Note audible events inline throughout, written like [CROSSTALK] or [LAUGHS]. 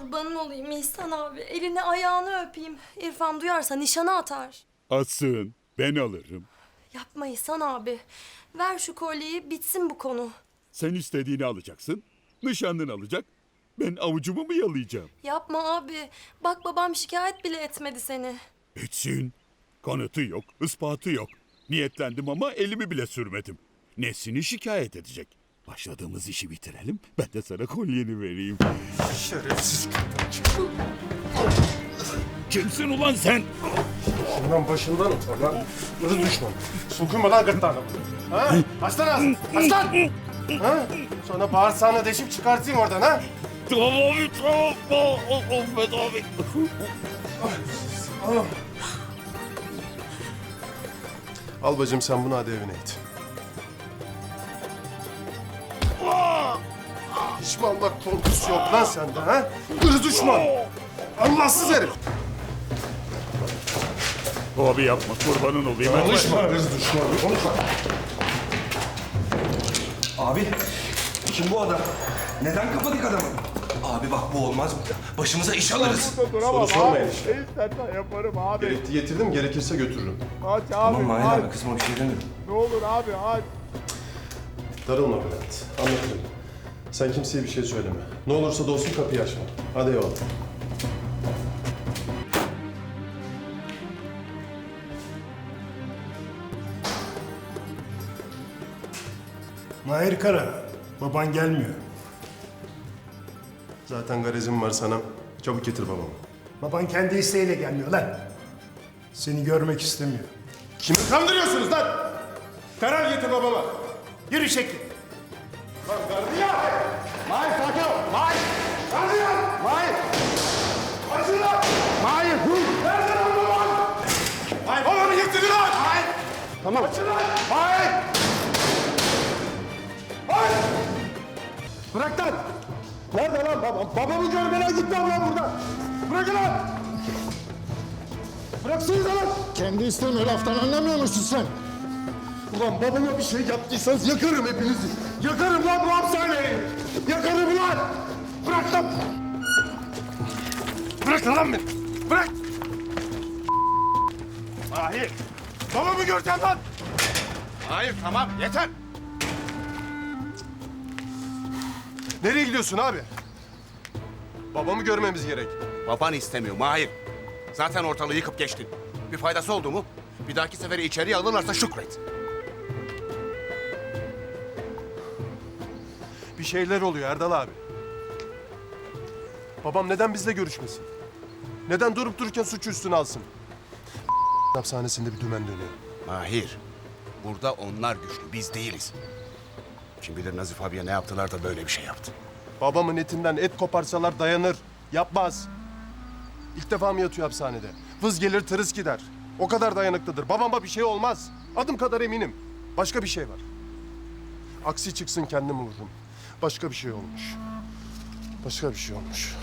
Kurbanın olayım İhsan abi. Elini ayağını öpeyim. İrfan duyarsa nişana atar. Atsın. Ben alırım. Yapma İhsan abi. Ver şu kolyeyi bitsin bu konu. Sen istediğini alacaksın. Nişanlın alacak. Ben avucumu mu yalayacağım? Yapma abi. Bak babam şikayet bile etmedi seni. Etsin. Kanıtı yok, ispatı yok. Niyetlendim ama elimi bile sürmedim. Nesini şikayet edecek? Başladığımız işi bitirelim. Ben de sana kolyeni vereyim. Şerefsiz. Kimsin ulan sen? Şundan başından utan lan. Hırs düşman. Sokunma lan gırtlağına. Ha? Aç lan ağzını. Aç lan. Ha? Sonra bağırsağını deşip çıkartayım oradan ha. Tamam abi tamam. Ahmet abi. Al bacım sen bunu hadi evine it. Düşmanlık korkusu yok lan sende ha? Hırs düşman. Allahsız herif. Abi yapma kurbanın olayım. Konuşma hırs düşmanı. Konuşma. Abi kim bu adam? Neden kapadık adamı? Abi bak bu olmaz mı? Başımıza iş alırız. Soru sormayın işte. İstersen yaparım abi. Gerekti getirdim gerekirse götürürüm. Aç abi. Tamam Mahir aç. abi kızma bir şey demiyorum. Ne olur abi aç. Darılma Bülent. Anlatırım. Sen kimseye bir şey söyleme. Ne olursa da olsun kapıyı açma. Hadi eyvallah. Mahir Kara, baban gelmiyor. Zaten garezim var sana. Çabuk getir babamı. Baban kendi isteğiyle gelmiyor lan. Seni görmek istemiyor. Kimi kandırıyorsunuz lan? Karar getir babama. Yürü şekil. Gardiyan! Mahir sakin ol! Mahir! Gardiyan! Mahir! Açın lan! Mahir! Nerede lan babam? Mahir babamı getirin lan! Mahir! Tamam. Açın lan! Mahir! Mahir! Bırak lan! Nerede lan babam? Babamı görmeden gitmem lan buradan! Bırakın lan! Bıraksanıza lan! Kendi istemiyor laftan anlamıyor musun sen? Ulan babama bir şey yaptıysanız yakarım hepinizi. Yakarım lan bu hapishaneyi. Yakarım lan. Bırak lan. Bırak lan beni. Bırak. Hayır. Babamı göreceğim lan. Hayır tamam yeter. Nereye gidiyorsun abi? Babamı görmemiz gerek. Baban istemiyor Mahir. Zaten ortalığı yıkıp geçtin. Bir faydası oldu mu? Bir dahaki sefere içeriye alırlarsa şükret. Şeyler oluyor Erdal abi. Babam neden bizle görüşmesin? Neden durup dururken suçu üstüne alsın? [LAUGHS] Hapishanesinde bir dümen dönüyor. Mahir, burada onlar güçlü, biz değiliz. Kim bilir Nazif abiye ne yaptılar da böyle bir şey yaptı. Babamın etinden et koparsalar dayanır. Yapmaz. İlk defa mı yatıyor hapishanede? Vız gelir tırıs gider. O kadar dayanıklıdır. Babama bir şey olmaz. Adım kadar eminim. Başka bir şey var. Aksi çıksın kendimi vururum. Başka bir şey olmuş. Başka bir şey olmuş.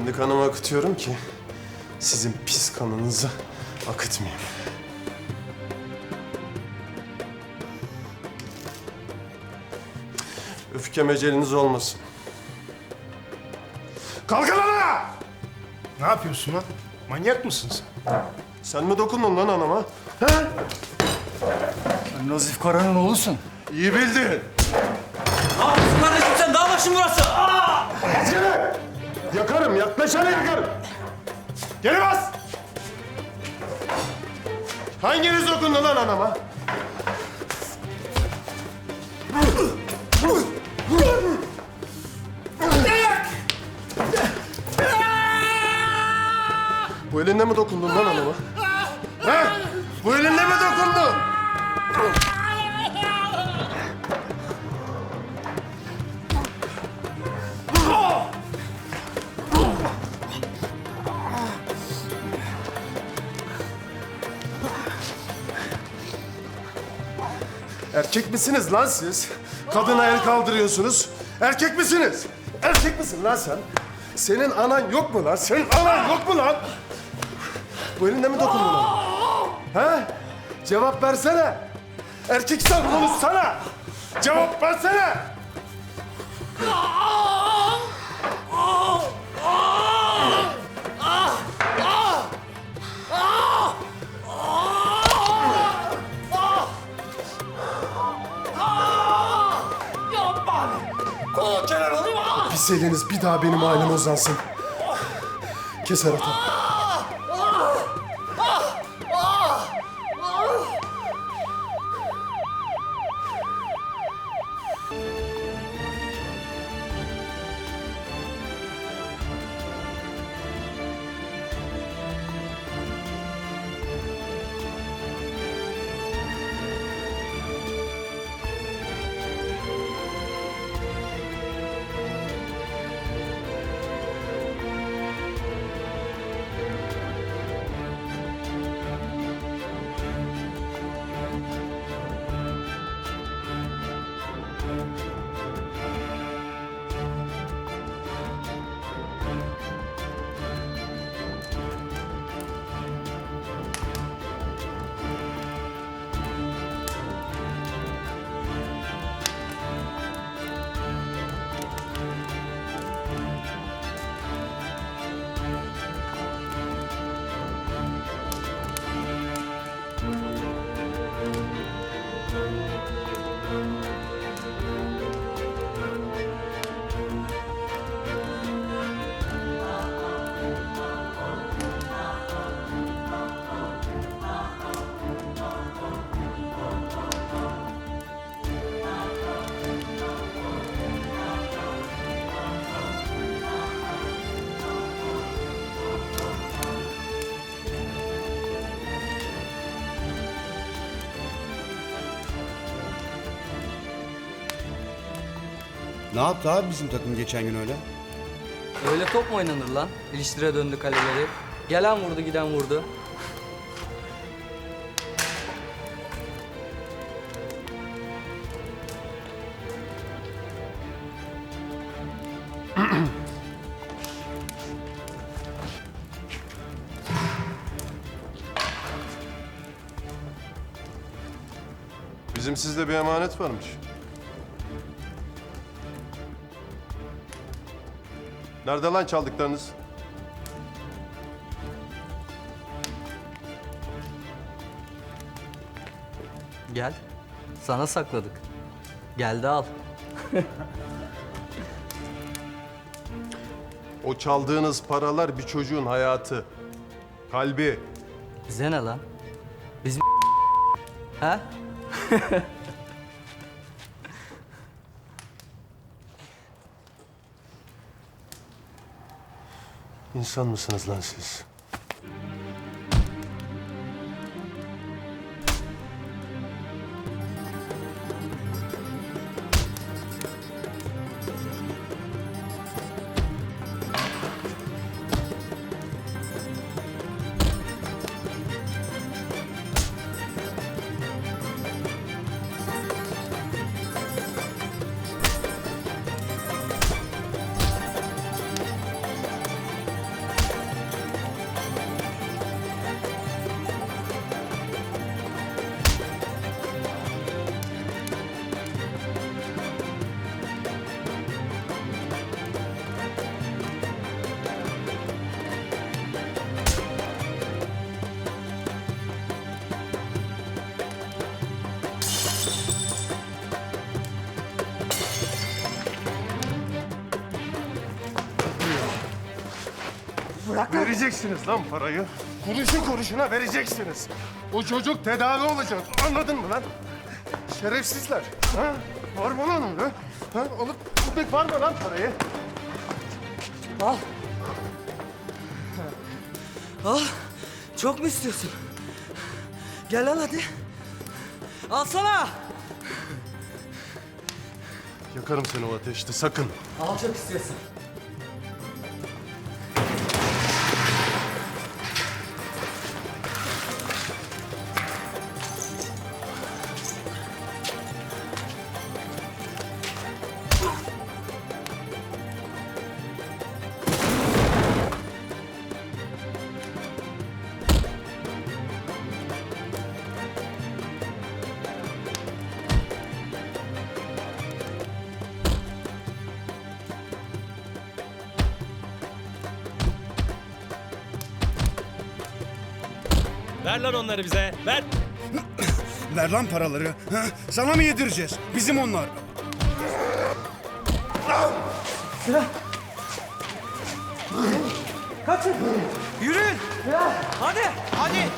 Kendi kanımı akıtıyorum ki sizin pis kanınızı akıtmayayım. Öfke meceliniz olmasın. Kalkın lan! Ne yapıyorsun lan? Manyak mısın sen? Sen mi dokundun lan anama? He? Sen Nazif Kara'nın oğlusun. İyi bildin. Ne yapıyorsun kardeşim sen? Dağ başın burası. Aa! Gel! Yakarım, yaklaşana yakarım. Geri bas! Hanginiz dokundu lan anama? Bu elinle mi dokundun lan anama? He? Bu elinle Erkek misiniz lan siz? Kadına el kaldırıyorsunuz. Erkek misiniz? Erkek misin lan sen? Senin anan yok mu lan? Senin anan yok mu lan? Bu elinde mi dokundun lan? He? Cevap versene. Erkeksen konuşsana. Cevap versene. Pis eliniz bir daha benim aileme uzansın. Keser atar. Ne yaptı abi bizim takım geçen gün öyle? Öyle top mu oynanır lan? İliştire döndü kaleleri. Gelen vurdu giden vurdu. Bizim sizde bir emanet varmış. Nerede lan çaldıklarınız? Gel. Sana sakladık. Gel de al. [LAUGHS] O çaldığınız paralar bir çocuğun hayatı. Kalbi. Bize ne lan? Biz [LAUGHS] Ha? [LAUGHS] İnsan mısınız lan siz? Vereceksiniz lan parayı. Kuruşun kuruşuna vereceksiniz. O çocuk tedavi olacak. Anladın mı lan? Şerefsizler. Ha? Var mı lan öyle? Ha? Alıp gitmek var mı lan parayı? Al. Al. Çok mu istiyorsun? Gel al hadi. Alsana. Yakarım seni o ateşte sakın. Al çok istiyorsun. Ver lan onları bize. Ver. [COUGHS] Ver lan paraları. Ha? Sana mı yedireceğiz? Bizim onlar. Kaçın. Yürüyün. Hadi. Hadi.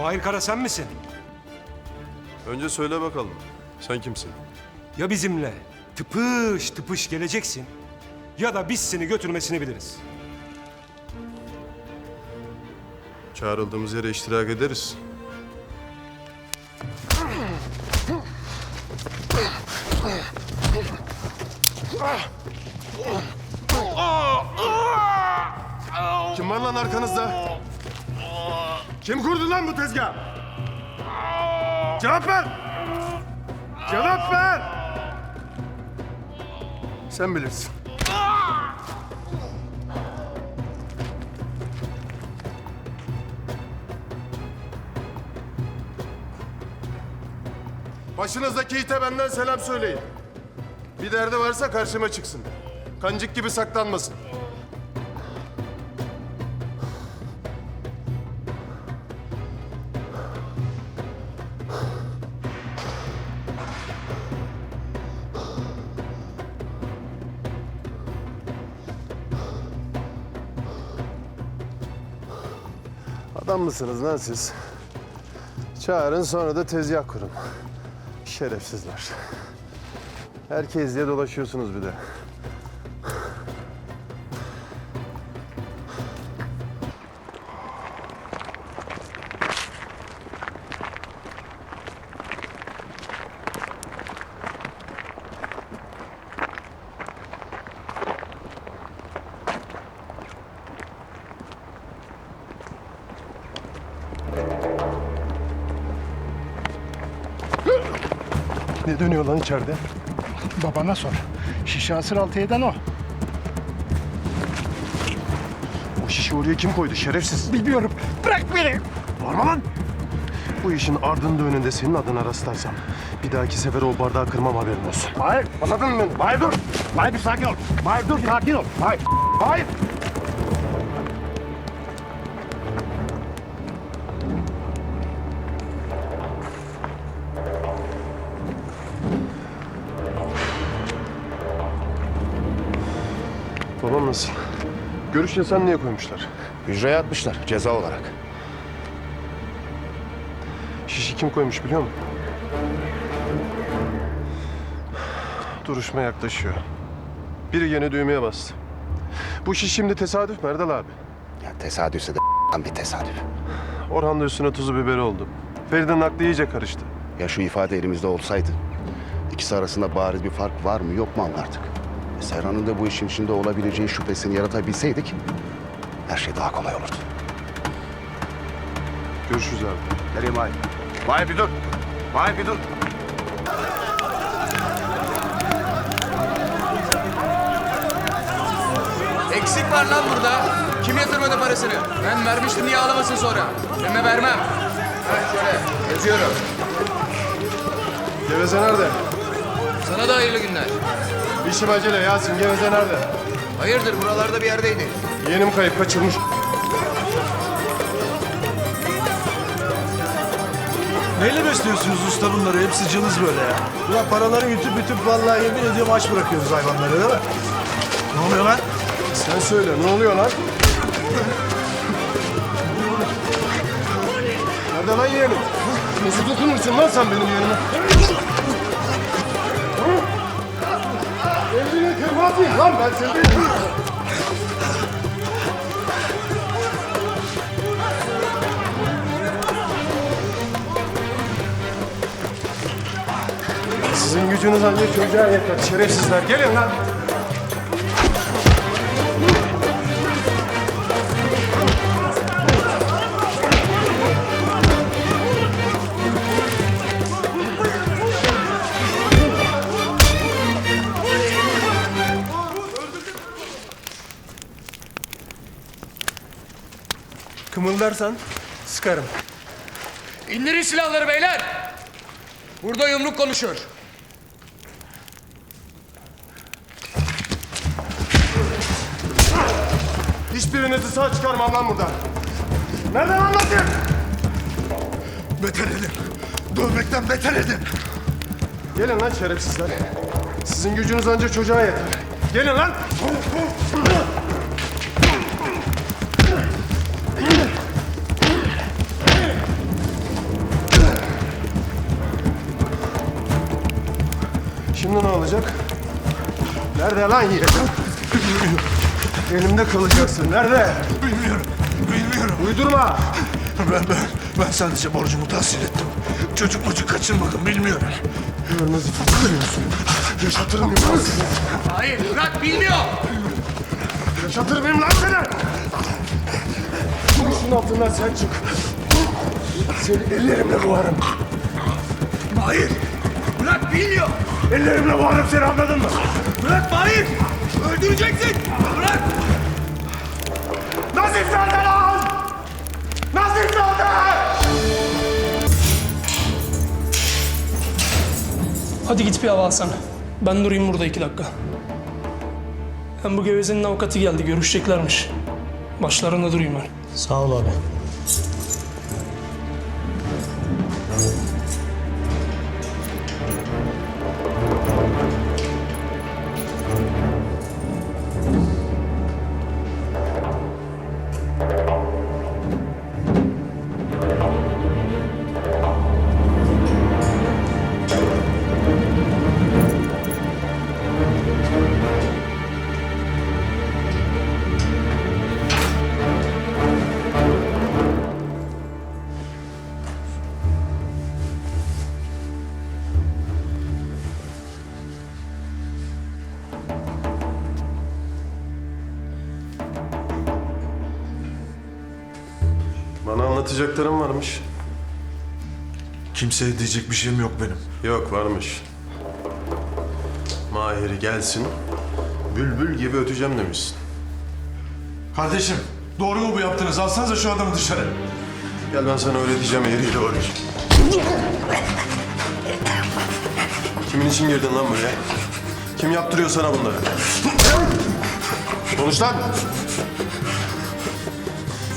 Mahir Kara sen misin? Önce söyle bakalım. Sen kimsin? Ya bizimle tıpış tıpış geleceksin ya da biz seni götürmesini biliriz. Çağrıldığımız yere iştirak ederiz. Kim var lan arkanızda? Kim kurdu lan bu tezgah? Cevap ver! Cevap ver! Sen bilirsin. Başınızdaki ite benden selam söyleyin. Bir derdi varsa karşıma çıksın. Kancık gibi saklanmasın. Adam mısınız lan siz? Çağırın sonra da tezgah kurun. Şerefsizler. Herkes diye dolaşıyorsunuz bir de. Ne dönüyor lan içeride? Babana sor. Şişe hasır altı eden o. O şişi oraya kim koydu şerefsiz? Bilmiyorum. Bırak beni. Bağırma lan! Bu işin ardında önünde senin adına rastlarsam bir dahaki sefer o bardağı kırmam haberin olsun. Hayır. Anladın mı? Hayır dur. Hayır bir sakin ol. Hayır dur sakin ol. Hayır. Hayır. Babam nasıl? Görüş yasan niye koymuşlar? Hücreye atmışlar ceza olarak. Şişi kim koymuş biliyor musun? Duruşma yaklaşıyor. Biri yine düğmeye bastı. Bu şiş şimdi tesadüf mü Erdal abi? Ya tesadüfse de bir tesadüf. Orhan da üstüne tuzu biberi oldu. Feride'nin aklı iyice karıştı. Ya şu ifade elimizde olsaydı. İkisi arasında bariz bir fark var mı yok mu anlardık. E, Serhan'ın da bu işin içinde olabileceği şüphesini yaratabilseydik her şey daha kolay olurdu. Görüşürüz abi. Nereye Mahir? Mahir bir dur. Mahir bir dur. Eksik var lan burada. Kim yatırmadı parasını? Ben vermiştim niye ağlamasın sonra? Deme vermem. Yazıyorum. Geveze nerede? Sana da hayırlı günler. İşim acele Yasin. Geveze nerede? Hayırdır buralarda bir yerdeydi. Yeğenim kayıp kaçırmış. Neyle besliyorsunuz usta bunları? Hepsi cılız böyle ya. Ulan paraları yutup yutup vallahi yemin ediyorum aç bırakıyoruz hayvanları değil mi? Ne oluyor lan? Sen söyle ne oluyor lan? Nerede lan yeğenim? Nasıl dokunursun lan sen benim yeğenime? Kırma lan ben seni. Sizin gücünüz ancak çocuğa yeter. Şerefsizler gelin lan. Kımıldarsan sıkarım. İndirin silahları beyler. Burada yumruk konuşur. Hiçbirinizi sağ çıkarmam lan buradan. Nereden anlatayım? Beter edin. Dövmekten beter edin. Gelin lan şerefsizler. Sizin gücünüz ancak çocuğa yeter. Gelin lan. Şimdi ne olacak? Nerede lan yeğenim? Elimde kalacaksın. Nerede? Bilmiyorum. Bilmiyorum. Uydurma. Ben, ben, ben sadece borcumu tahsil ettim. Çocuk mucuk kaçırmadım bilmiyorum. Kırmızı kırıyorsun. Yaşatır mıyım lan seni? Hayır bırak bilmiyor. Yaşatır mıyım lan seni? Bu işin altından sen çık. Seni ellerimle boğarım. Hayır. Bırak bilmiyor. Ellerimle boğarım seni anladın mı? Bırak hayır. Öldüreceksin. Bırak. Nazif nerede lan? Nazif nerede? Hadi git bir hava alsana. Ben durayım burada iki dakika. Hem bu gevezenin avukatı geldi. Görüşeceklermiş. Başlarında durayım ben. Sağ ol abi. Anlatacaklarım varmış. Kimseye diyecek bir şeyim yok benim. Yok varmış. Mahir'i gelsin, bülbül gibi öteceğim demişsin. Kardeşim doğru mu bu yaptınız? Alsanıza şu adamı dışarı. Gel ben sana öğreteceğim eğriyle doğruyu. Kimin için girdin lan buraya? Kim yaptırıyor sana bunları? Konuş lan!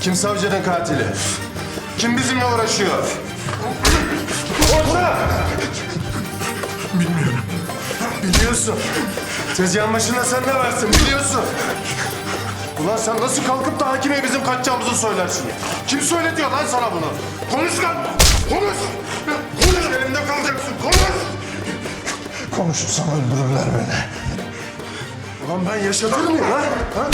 Kim savcının katili? Kim bizimle uğraşıyor? Orta! Bilmiyorum. Biliyorsun. Tezgahın başında sen ne versin biliyorsun. Ulan sen nasıl kalkıp da hakime bizim kaçacağımızı söylersin? Kim söyletiyor lan sana bunu? Konuş lan! Konuş! Konuş elimde kalacaksın konuş! Konuşursam öldürürler beni. Ulan ben yaşatır mıyım lan? Ha?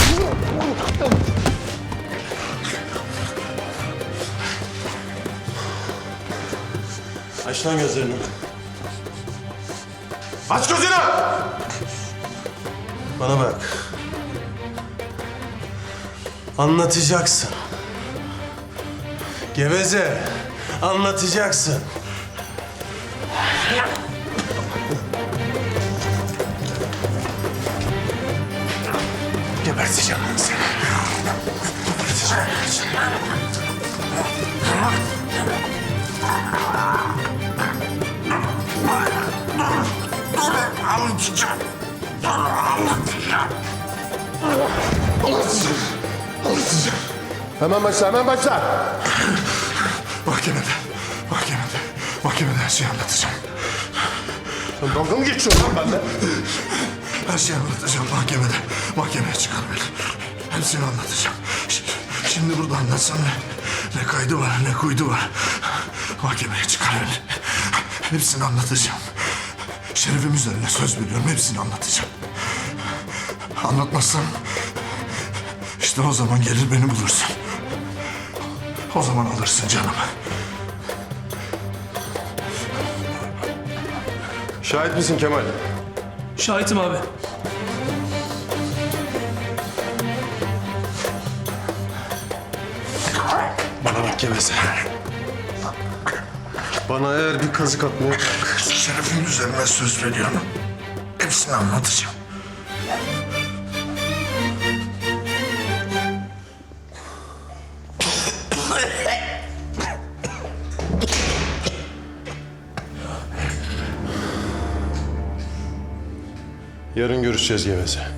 Aç lan gözlerini. Aç gözünü! Bana bak. Anlatacaksın. Geveze. Anlatacaksın. Geberteceğim ben seni. Geberteceğim. Anlatacağım. Anlatacağım. Anlatacağım. Anlatacağım. Hemen başla, hemen başla. Mahkemede, mahkemede, mahkemede her şeyi anlatacağım. Sen dalga mı geçiyorsun lan benimle? Her şeyi anlatacağım mahkemede. Mahkemeye çıkar beni. Hepsini anlatacağım. Şimdi burada anlatsam ne? Ne kaydı var, ne kuydu var. Mahkemeye çıkar beni. Hepsini anlatacağım. Şerefim üzerine söz veriyorum. Hepsini anlatacağım. Anlatmazsam... işte o zaman gelir beni bulursun. O zaman alırsın canımı. Şahit misin Kemal? Şahitim abi. Bana bak geveze. Bana eğer bir kazık atmaya... Şerefim üzerine söz veriyorum. Hepsini anlatacağım. Yarın görüşeceğiz Geveze.